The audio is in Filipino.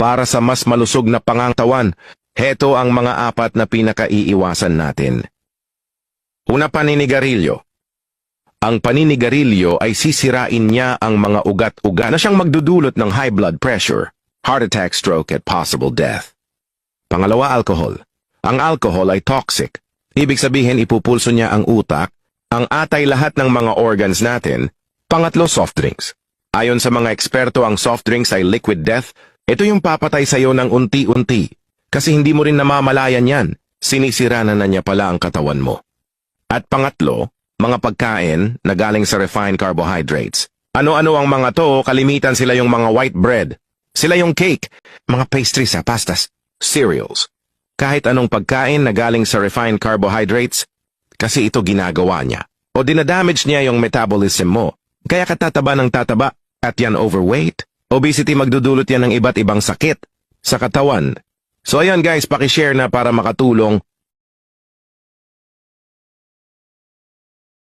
para sa mas malusog na pangangatawan. Heto ang mga apat na pinakaiiwasan natin. Una paninigarilyo. Ang paninigarilyo ay sisirain niya ang mga ugat-ugat na siyang magdudulot ng high blood pressure, heart attack, stroke at possible death. Pangalawa, alcohol. Ang alcohol ay toxic. Ibig sabihin ipupulso niya ang utak, ang atay lahat ng mga organs natin. Pangatlo, soft drinks. Ayon sa mga eksperto, ang soft drinks ay liquid death. Ito yung papatay sa'yo ng unti-unti. Kasi hindi mo rin namamalayan yan. Sinisira na na niya pala ang katawan mo. At pangatlo, mga pagkain na galing sa refined carbohydrates. Ano-ano ang mga to, kalimitan sila yung mga white bread. Sila yung cake, mga pastries sa pastas, cereals. Kahit anong pagkain na galing sa refined carbohydrates, kasi ito ginagawa niya. O dinadamage niya yung metabolism mo. Kaya ka tataba ng tataba at yan overweight. Obesity magdudulot yan ng iba't ibang sakit sa katawan. So ayan guys, pakishare na para makatulong